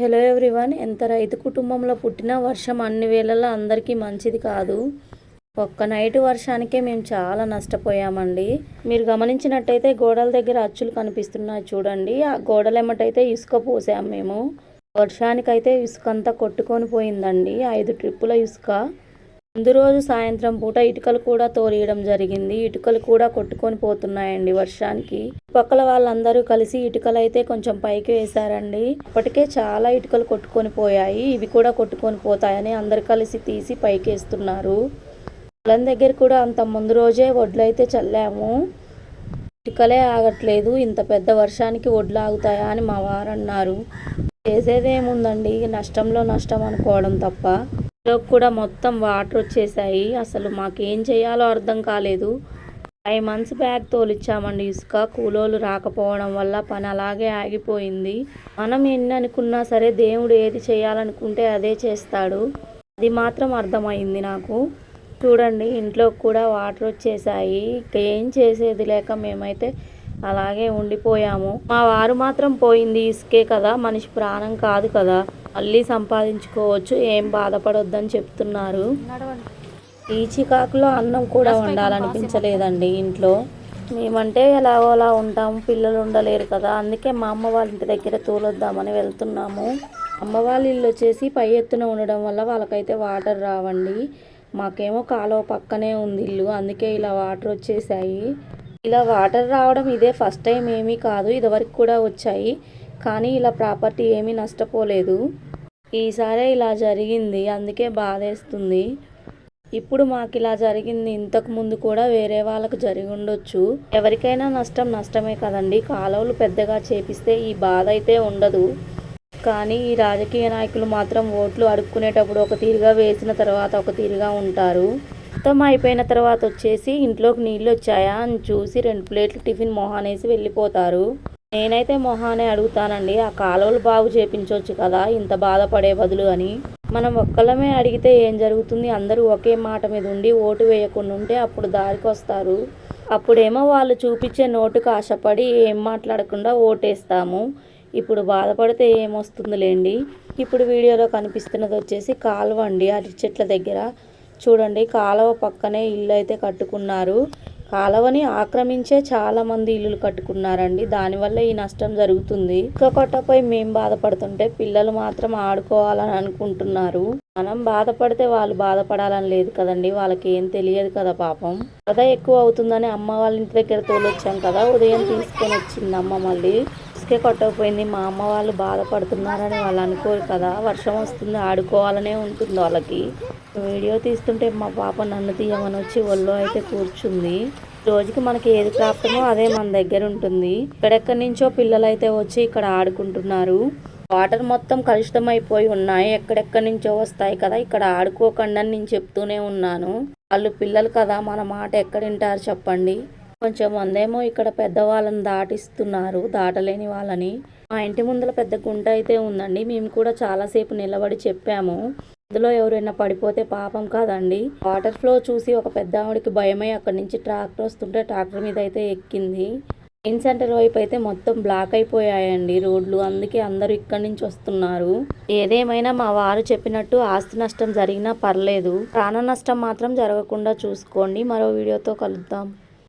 Hello everyone ఎంత రైతు కుటుంబంలో పుట్టినా వర్షం అన్ని వేళల్లో అందరికీ మంచిది కాదు. ఒక్క నైట్ వర్షానికే మేము చాలా నష్టపోయామండి. మీరు గమనించినట్టయితే గోడల దగ్గర అచ్చులు కనిపిస్తున్నాయి చూడండి. ఆ గోడలు ఏమటైతే ఇసుక పోసాము మేము. వర్షానికైతే ఇసుక అంతా కొట్టుకొని పోయిందండి. ఐదు ట్రిప్పుల ఇసుక. ముందు రోజు సాయంత్రం పూట ఇటుకలు కూడా తోలియడం జరిగింది. ఇటుకలు కూడా కొట్టుకొని పోతున్నాయండి వర్షానికి. పక్కల వాళ్ళందరూ కలిసి ఇటుకలు అయితే కొంచెం పైకి వేశారండి. అప్పటికే చాలా ఇటుకలు కొట్టుకొని పోయాయి. ఇవి కూడా కొట్టుకొని పోతాయని అందరు కలిసి తీసి పైకి వేస్తున్నారు పొలం దగ్గర కూడా అంత ముందు రోజే వడ్లు అయితే చల్లాము. ఇటుకలే ఆగట్లేదు. ఇంత పెద్ద వర్షానికి వడ్లు ఆగుతాయా అని మా వారు అన్నారు చేసేదేముందండి? నష్టంలో నష్టం అనుకోవడం తప్ప. ఇంట్లోకి కూడా మొత్తం వాటర్ వచ్చేసాయి. అసలు మాకేం చేయాలో అర్థం కాలేదు. ఫైవ్ మంత్స్ బ్యాగ్ తోలిచ్చామండి ఇసుక. కూలోళ్ళు రాకపోవడం వల్ల పని అలాగే ఆగిపోయింది. మనం ఎన్ని అనుకున్నా సరే దేవుడు ఏది చేయాలనుకుంటే అదే చేస్తాడు. అది మాత్రం అర్థమైంది నాకు. చూడండి ఇంట్లో కూడా వాటర్ వచ్చేసాయి. ఏం చేసేది లేక మేమైతే అలాగే ఉండిపోయాము. మా వారు మాత్రం పోయింది ఇసుకే కదా మనిషి ప్రాణం కాదు కదా. మళ్ళీ సంపాదించుకోవచ్చు ఏం బాధపడొద్దని చెప్తున్నారు. ఈ చికాకులో అన్నం కూడా వండాలనిపించలేదండి ఇంట్లో. మేమంటే ఎలాగో అలా ఉంటాము పిల్లలు ఉండలేరు కదా. అందుకే మా అమ్మ వాళ్ళ ఇంటి దగ్గర తోలొద్దామని వెళ్తున్నాము. అమ్మ వాళ్ళ ఇల్లు వచ్చేసి పై ఎత్తున ఉండడం వల్ల వాళ్ళకైతే వాటర్ రావండి. మాకేమో కాలువ పక్కనే ఉంది ఇల్లు అందుకే ఇలా వాటర్ వచ్చేసాయి. ఇలా వాటర్ రావడం ఇదే ఫస్ట్ టైం ఏమీ కాదు ఇదివరకు కూడా వచ్చాయి. కానీ ఇలా ప్రాపర్టీ ఏమీ నష్టపోలేదు. ఈసారే ఇలా జరిగింది అందుకే బాధేస్తుంది. ఇప్పుడు మాకు ఇలా జరిగింది ఇంతకు ముందు కూడా వేరే వాళ్ళకు జరిగి ఉండొచ్చు. ఎవరికైనా నష్టం నష్టమే కదండి. కాలువలు పెద్దగా చేపిస్తే ఈ బాధ అయితే ఉండదు. కానీ ఈ రాజకీయ నాయకులు మాత్రం ఓట్లు అడుక్కునేటప్పుడు ఒక తీరుగా వేసిన తర్వాత ఒక తీరుగా ఉంటారు. మొత్తం అయిపోయిన తర్వాత వచ్చేసి ఇంట్లోకి నీళ్ళు వచ్చాయా అని చూసి రెండు ప్లేట్లు టిఫిన్ మొహానేసి వెళ్ళిపోతారు. నేనైతే మొహానే అడుగుతానండి ఆ కాలువలు బాగు చేపించవచ్చు కదా ఇంత బాధపడే బదులు అని. మనం ఒక్కళ్ళమే అడిగితే ఏం జరుగుతుంది? అందరూ ఒకే మాట మీద ఉండి ఓటు వేయకుండా ఉంటే అప్పుడు దారికి వస్తారు. అప్పుడేమో వాళ్ళు చూపించే నోటుకు ఆశపడి ఏం మాట్లాడకుండా ఓటేస్తాము. ఇప్పుడు బాధపడితే ఏమొస్తుందిలేండి ఇప్పుడు వీడియోలో కనిపిస్తున్నది వచ్చేసి కాలువ అండి అరటి చెట్ల దగ్గర. చూడండి కాలువ పక్కనే ఇల్లు అయితే కట్టుకున్నారు. కాలువని ఆక్రమించే చాలా మంది ఇల్లులు కట్టుకున్నారండి. దానివల్ల ఈ నష్టం జరుగుతుంది. ఇంకొకటపై మేము బాధపడుతుంటే పిల్లలు మాత్రం ఆడుకోవాలని అనుకుంటున్నారు. మనం బాధపడితే వాళ్ళు బాధపడాలని లేదు కదండి. వాళ్ళకి ఏం తెలియదు కదా పాపం. కదా ఎక్కువ అవుతుందని అమ్మ వాళ్ళ ఇంటి దగ్గర తోలొచ్చాం కదా. ఉదయం తీసుకొని వచ్చింది అమ్మ మళ్ళీ. ఇసుకే కొట్టకపోయింది. మా అమ్మ వాళ్ళు బాధపడుతున్నారని వాళ్ళు అనుకోరు కదా. వర్షం వస్తుంది. ఆడుకోవాలనే ఉంటుంది వాళ్ళకి. వీడియో తీస్తుంటే మా పాప నన్ను తీయమని వచ్చి ఒళ్ళో అయితే కూర్చుంది. రోజుకి మనకి ఏది ప్రాప్తమో అదే మన దగ్గర ఉంటుంది. ఇక్కడెక్కడి నుంచో పిల్లలు అయితే వచ్చి ఇక్కడ ఆడుకుంటున్నారు. వాటర్ మొత్తం కలుషితం అయిపోయి ఉన్నాయి. ఎక్కడెక్కడి నుంచో వస్తాయి కదా ఇక్కడ ఆడుకోకండి అని నేను చెప్తూనే ఉన్నాను. వాళ్ళు పిల్లలు కదా మన మాట ఎక్కడ వింటారు చెప్పండి. కొంచెం మందేమో ఇక్కడ పెద్దవాళ్ళని దాటిస్తున్నారు దాటలేని వాళ్ళని. మా ఇంటి ముందర పెద్ద గుంట అయితే ఉందండి. మేము కూడా చాలాసేపు నిలబడి చెప్పాము. అందులో ఎవరైనా పడిపోతే పాపం కాదండి. వాటర్ ఫ్లో చూసి ఒక పెద్ద ఆవిడకి భయమై అక్కడి నుంచి ట్రాక్టర్ వస్తుంటే ట్రాక్టర్ మీద అయితే ఎక్కింది. మెయిన్ సెంటర్ వైపు అయితే మొత్తం బ్లాక్ అయిపోయాయండి రోడ్లు. అందుకే అందరూ ఇక్కడి నుంచి వస్తున్నారు. ఏదేమైనా మా వారు చెప్పినట్టు ఆస్తి నష్టం జరిగినా పర్లేదు. ప్రాణ నష్టం మాత్రం జరగకుండా చూసుకోండి. మరో వీడియోతో కలుద్దాం.